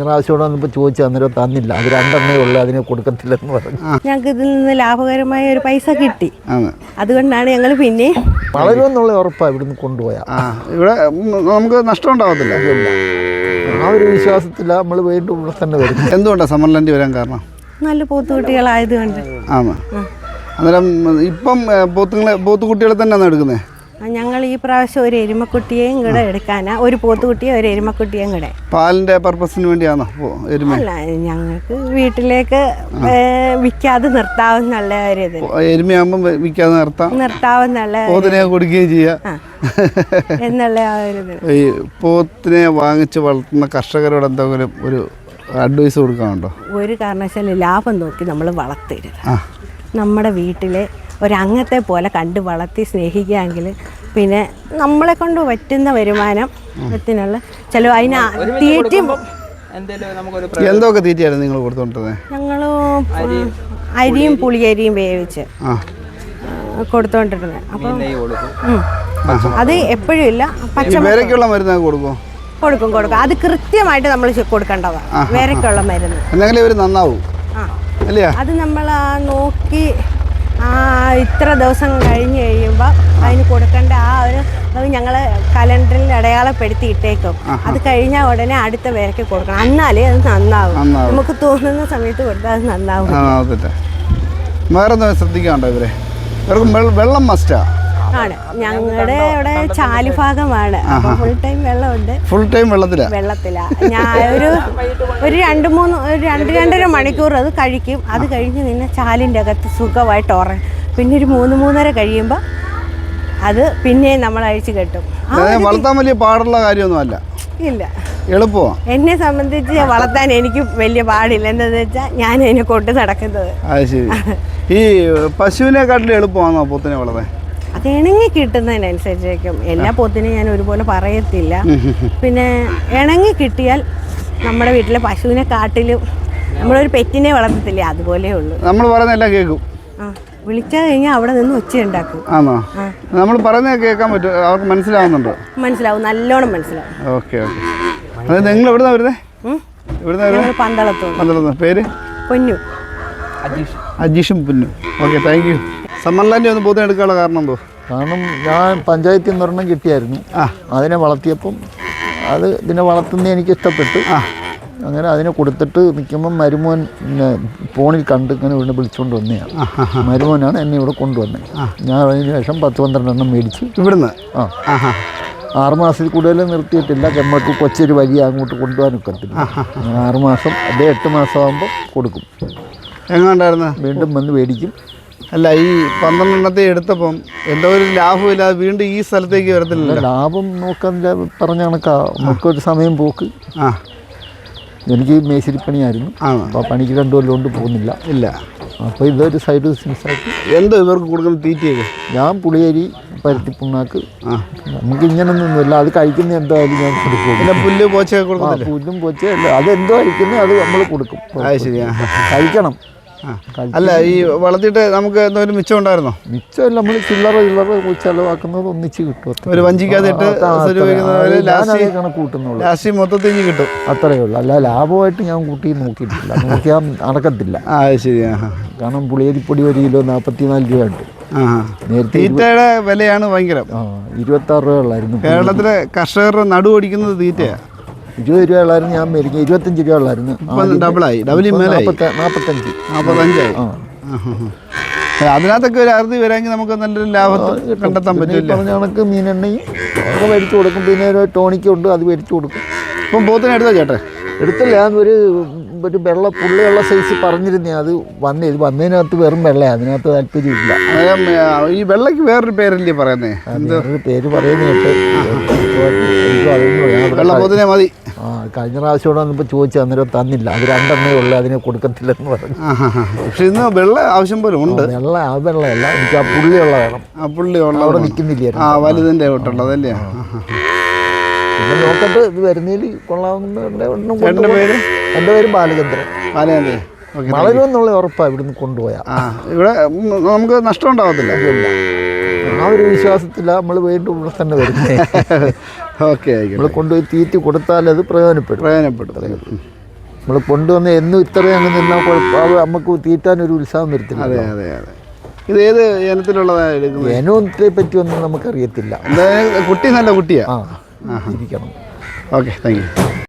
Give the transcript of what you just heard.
കഴിഞ്ഞ പ്രാവശ്യം വന്നപ്പോൾ ചോദിച്ചു അന്നേരം തന്നില്ല. അത് രണ്ടെണ്ണേ ഉള്ളൂ അതിനെ കൊടുക്കത്തില്ലെന്ന് പറഞ്ഞു. ഞങ്ങൾക്ക് ഇതിൽ നിന്ന് ലാഭകരമായ ഒരു പൈസ കിട്ടി. അതുകൊണ്ടാണ് ഞങ്ങൾ പിന്നെ വളരുമെന്നുള്ള ഉറപ്പാണ് ഇവിടുന്ന് കൊണ്ടുപോയാൽ ഇവിടെ നമുക്ക് നഷ്ടം ഉണ്ടാവത്തില്ല. ആ ഒരു വിശ്വാസത്തിൽ നമ്മൾ വീണ്ടും ഇവിടെ തന്നെ വരും എന്തുകൊണ്ടാണ് സമ്മർലാൻഡ് വരാൻ കാരണം? നല്ല പോത്തുകുട്ടികളായതുകൊണ്ട്. ആണ് അന്നേരം ഇപ്പം പോത്തുങ്ങളെ പോത്തുകുട്ടികളെ തന്നെയാണ് എടുക്കുന്നത് ഞങ്ങൾ ഈ പ്രാവശ്യം ഒരു എരുമക്കുട്ടിയെയും കൂടെ എടുക്കാനാ. ഒരു പോത്തുകുട്ടിയെ ഒരു എരുമക്കുട്ടിയും കൂടെ. പാലിന്റെ പർപ്പസിന് വേണ്ടിയാണോ എരുമ. അല്ല ഞങ്ങൾക്ക് വീട്ടിലേക്ക് വിൽക്കാതെ നിർത്താവുന്നുള്ള ഒരു ഇത്. എരുമയാകുമ്പം വെ- വിൽക്കാതെ നിർത്താം. നിർത്താവുന്നുള്ള പോത്തിനെ കൊടുക്കുകയും ചെയ്യാം. എന്നുള്ള ആ ഒരു ഇത്. ഈ പോത്തിനെ വാങ്ങിച്ച് വളർത്തുന്ന കർഷകരോട് എന്തെങ്കിലും ഒരു അഡ്വൈസ് കൊടുക്കാനുണ്ടോ? ഒരു കാരണവശാലും ലാഭം നോക്കി നമ്മൾ വളർത്തരുത്. നമ്മുടെ വീട്ടിലെ ഒരംഗത്തെ പോലെ കണ്ട് വളർത്തി സ്നേഹിക്കുകയെങ്കിൽ പിന്നെ നമ്മളെ കൊണ്ട് പറ്റുന്ന വരുമാനം ത്തിനുള്ള ചില അതിന് തീറ്റും എന്തെങ്കിലും നമുക്കൊരു എന്തൊക്കെ തീറ്റയായിരുന്നു നിങ്ങൾ കൊടുത്തോണ്ടിരുന്നത് ഞങ്ങൾ അരിയും പുളിയരിയും വേവിച്ച് കൊടുത്തോണ്ടിരുന്നത് അപ്പം. അത് എപ്പോഴും ഇല്ല. ഈ മരുന്ന് മരുന്നൊക്കെ കൊടുക്കും കൊടുക്കും കൊടുക്കും. അത് കൃത്യമായിട്ട് നമ്മൾ കൊടുക്കേണ്ടതാണ്. വേരക്കുള്ള മരുന്ന്. എന്തെങ്കിലും ഇവർ നന്നാവും. ആ. അത് നമ്മൾ ആ നോക്കി ആ ഇത്ര ദിവസം കഴിഞ്ഞ് കഴിയുമ്പോൾ അതിന് കൊടുക്കേണ്ട ആ ഒരു അത് ഞങ്ങൾ കലണ്ടറിൽ അടയാളപ്പെടുത്തി ഇട്ടേക്കും അത് കഴിഞ്ഞ ഉടനെ അടുത്ത പേരൊക്കെ കൊടുക്കണം. എന്നാലേ അത് നന്നാവും. നമുക്ക് തോന്നുന്ന സമയത്ത് കൊടുത്താൽ അത് നന്നാവും. വേറെ ശ്രദ്ധിക്കാണ്ടോ ഇവരെ? വെള്ളം മസ്റ്റാ ആണ്. ഞങ്ങളുടെ ഇവിടെ ചാലുഭാഗമാണ് അപ്പോൾ ഫുൾ ടൈം വെള്ളമുണ്ട്. ഫുൾ ടൈം വെള്ളത്തിലാ? വെള്ളത്തിലാ. ഞാൻ ഒരു ഒരു രണ്ട് മൂന്ന് ഒരു രണ്ട് രണ്ടര മണിക്കൂർ അത് കഴിക്കും. അത് കഴിഞ്ഞ് പിന്നെ ചാലിന്റെ അകത്ത് സുഖമായിട്ട് ഉറങ്ങും പിന്നെ ഒരു മൂന്ന് മൂന്നര കഴിയുമ്പോൾ അത് പിന്നെ നമ്മൾ അഴിച്ചു കെട്ടും. അതായത് വളർത്താൻ വലിയ പാടുള്ള കാര്യമൊന്നുമല്ല ഇല്ല. എളുപ്പമാണ് എന്നെ സംബന്ധിച്ച് വളർത്താൻ എനിക്ക് വലിയ പാടില്ല. എന്താണെന്ന് വെച്ചാൽ ഞാൻ അതിനെ കൊണ്ട് നടക്കുന്നത്. അത് ശരി. ഈ പശുവിനെക്കാട്ടിലും എളുപ്പമാണോ പോത്തിനെ വളർത്താൻ? അത് ഇണങ്ങി കിട്ടുന്നതിനനുസരിച്ചേക്കും. എല്ലാ പൊത്തിനും ഞാൻ ഒരുപോലെ പറയത്തില്ല. പിന്നെ ഇണങ്ങി കിട്ടിയാൽ നമ്മുടെ വീട്ടിലെ പശുവിനെ കാട്ടിലും നമ്മളൊരു പെറ്റിനെ വളർത്തത്തില്ലേ? അതുപോലെ ഉള്ളൂ. നമ്മൾ പറയുന്നതെല്ലാം കേൾക്കും. വിളിച്ചാൽ കഴിഞ്ഞാൽ അവിടെ നിന്ന് ഒച്ച ഉണ്ടാക്കും. ആണോ നമ്മൾ പറയുന്നത് കേൾക്കാൻ പറ്റും. അവർക്ക് മനസ്സിലാവുന്നുണ്ടോ? മനസ്സിലാവും. നല്ലോണം മനസ്സിലാവും. ഓക്കെ നിങ്ങൾ വരുന്നത്? എവിടുന്നാ വരുന്നത് ഞങ്ങൾ പന്തളത്തോണ്ട് പേര്? പൊന്നു. Ajeesh. അജീഷും Ponnu. Okay thank you. Summer land ഒന്ന് ബോധം എടുക്കാനുള്ള കാരണം എന്തോ? കാരണം ഞാൻ പഞ്ചായത്തിൽ നിന്ന് ഒരെണ്ണം കിട്ടിയായിരുന്നു. ആ. അതിനെ വളർത്തിയപ്പം അത് ഇതിനെ വളർത്തുന്ന എനിക്ക് ഇഷ്ടപ്പെട്ടു ആ. അങ്ങനെ അതിനെ കൊടുത്തിട്ട് നിൽക്കുമ്പം മരുമോൻ പിന്നെ ഫോണിൽ കണ്ട് ഇങ്ങനെ ഇവിടെ വിളിച്ചുകൊണ്ട് വന്നതാണ് മരുമോനാണ് എന്നെ ഇവിടെ കൊണ്ടുവന്നത് ഞാൻ അതിന് ശേഷം പത്ത് പന്ത്രണ്ടെണ്ണം മേടിച്ച്. ഇവിടുന്ന്? ആ. ആറുമാസത്തിൽ ആറ് മാസത്തിൽ കൂടുതൽ നിർത്തിയിട്ടില്ല. നമുക്ക് കൊച്ചൊരു വലിയ അങ്ങോട്ട് കൊണ്ടുപോകാൻ ഒക്കത്തില്ല. അങ്ങനെ ആറ് മാസം അതേ എട്ട് മാസമാകുമ്പോൾ കൊടുക്കും. എങ്ങാണ്ടായിരുന്നു? വീണ്ടും വന്ന് മേടിക്കും. അല്ല ഈ പന്ത്രണ്ടെണ്ണത്തെ എടുത്തപ്പം എന്തോ ഒരു ലാഭമില്ലാതെ വീണ്ടും ഈ സ്ഥലത്തേക്ക് വരത്തില്ല ലാഭം നോക്കാൻ ല- പറഞ്ഞ കണക്കാ. നമുക്കൊരു സമയം പോക്ക്. ആ. എനിക്ക് മേശിരിപ്പണിയായിരുന്നു. അപ്പോൾ പണിക്ക് രണ്ടു കൊല്ലം കൊണ്ട് പോകുന്നില്ല. ഇല്ല. അപ്പോൾ ഇതൊരു സൈഡ് ബിസിനസ് ആയിട്ട് എന്തോ ഇവർക്ക് കൊടുക്കുന്ന തീറ്റയൊക്കെ? ഞാൻ പുളിയരി പരുത്തിപ്പുണ്ണാക്ക് ആ. നമുക്ക് ഇങ്ങനൊന്നുമില്ല. അത് കഴിക്കുന്ന എന്തായാലും ഞാൻ കൊടുക്കും. പിന്നെ പുല്ല് പോച്ചൊക്കെ കൊടുക്കും പുല്ലും പൊച്ച അല്ല. അതെന്തോ കഴിക്കുന്നത് അത് നമ്മൾ കൊടുക്കും. അത് കഴിക്കണം. അല്ല ഈ വളർത്തിയിട്ട് നമുക്ക് എന്തെങ്കിലും മിച്ചം ഉണ്ടായിരുന്നോ? മിച്ചമല്ല നമ്മൾ ചില്ലറ ചില്ലറ ചെലവാക്കുന്നത് ഒന്നിച്ച് കിട്ടും ഒരു ഞാനതേ ലാസ്റ്റ് മൊത്തത്തിൽ കിട്ടും. അത്രയേ ഉള്ളൂ. അല്ല ലാഭമായിട്ട് ഞാൻ കൂട്ടി നോക്കിയിട്ടില്ല. നോക്കിയാൽ നടക്കത്തില്ല. ആ ശരി കാരണം പുളിയരിപ്പൊടി ഒരു കിലോ നാൽപ്പത്തിനാല് രൂപ ഉണ്ട്. തീറ്റയുടെ വിലയാണ് ഭയങ്കരം. ഇരുപത്തി ആറ് രൂപ ഉള്ളായിരുന്നു. കേരളത്തിലെ കർഷകരുടെ നടു ഓടിക്കുന്നത് തീറ്റയാ. ഇരുപത് രൂപ ഉള്ളായിരുന്നു ഞാൻ മേടിക്കും ഇരുപത്തഞ്ച് രൂപ ഉള്ളായിരുന്നു. ഡബിളായി നാൽപ്പത്ത- നാൽപ്പത്തഞ്ച് നാൽപ്പത്തഞ്ചായി. അതിനകത്തൊക്കെ ഒരു അറുതി വരാമെങ്കിൽ നമുക്ക് നല്ലൊരു ലാഭം കണ്ടെത്താൻ പറ്റില്ല പറഞ്ഞ കണക്ക് മീനെണ്ണയും ഒക്കെ മേടിച്ചു കൊടുക്കും. പിന്നെ ഒരു ടോണിക്കുണ്ട് അത് മേടിച്ചു കൊടുക്കും. ഇപ്പം പോത്തിനെ ചേട്ടാ ചേട്ടെ എടുത്തില്ല. ഒരു ഒരു വെള്ള പുള്ളിയുള്ള സൈസ് പറഞ്ഞിരുന്നേ. അത് വന്നേ. ഇത് വന്നതിനകത്ത് വെറും വെള്ളയാണ് അതിനകത്ത് താല്പര്യമില്ല. ഈ വെള്ളയ്ക്ക് വേറൊരു പേരല്ലേ പറയുന്നേ? വേറൊരു പേര് പറയുന്നത് മതി. ആ കഴിഞ്ഞ പ്രാവശ്യം ഇവിടെ വന്നപ്പോൾ ചോദിച്ചു അന്നേരം തന്നില്ല. അത് രണ്ടെണ്ണേ ഉള്ളൂ. അതിനെ കൊടുക്കത്തില്ലെന്ന് പറഞ്ഞു. പക്ഷെ ഇന്ന് വെള്ള ആവശ്യം പോലെ ഉണ്ട്. വെള്ള ആ വെള്ളമല്ല എനിക്ക് ആ പുള്ളിയുള്ള വേണം ആ പുള്ളി അവിടെ നിൽക്കുന്നില്ല ആ വലുതിന്റെ ആ. പിന്നെ നോക്കട്ടെ ഇത് വരുന്നതിൽ കൊള്ളാവുന്ന കൊണ്ടുപോയി. പേര്? എന്റെ പേര് ബാലചന്ദ്രൻ. പാലയാന്തേ ഓക്കെ വളരുമെന്നുള്ള ഉറപ്പാണ് ഇവിടുന്ന് കൊണ്ടുപോയാൽ ആ ഇവിടെ നമുക്ക് നഷ്ടം ഉണ്ടാവത്തില്ല. ആ ഒരു വിശ്വാസത്തിലാണ് നമ്മൾ വീണ്ടും ഇവിടെ തന്നെ വരുന്നത്. ഓക്കെ നമ്മൾ കൊണ്ടുപോയി തീറ്റി കൊടുത്താൽ അത് പ്രയോജനപ്പെടും. പ്രയോജനപ്പെടും നമ്മൾ കൊണ്ടുവന്ന് എന്നും ഇത്രയും അങ്ങ് നിന്നാൽ കുഴപ്പം നമുക്ക് തീറ്റാൻ ഒരു ഉത്സാഹം വരത്തില്ല. അതെ അതെ അതെ. ഇത് ഏത് ഇനത്തിലുള്ളതാണ് എടുക്കുന്നത്? ഇനത്തെ പറ്റിയൊന്നും നമുക്കറിയത്തില്ല. കുട്ടി നല്ല കുട്ടിയാ. ആ. ഇരിക്കണം. Okay thank you.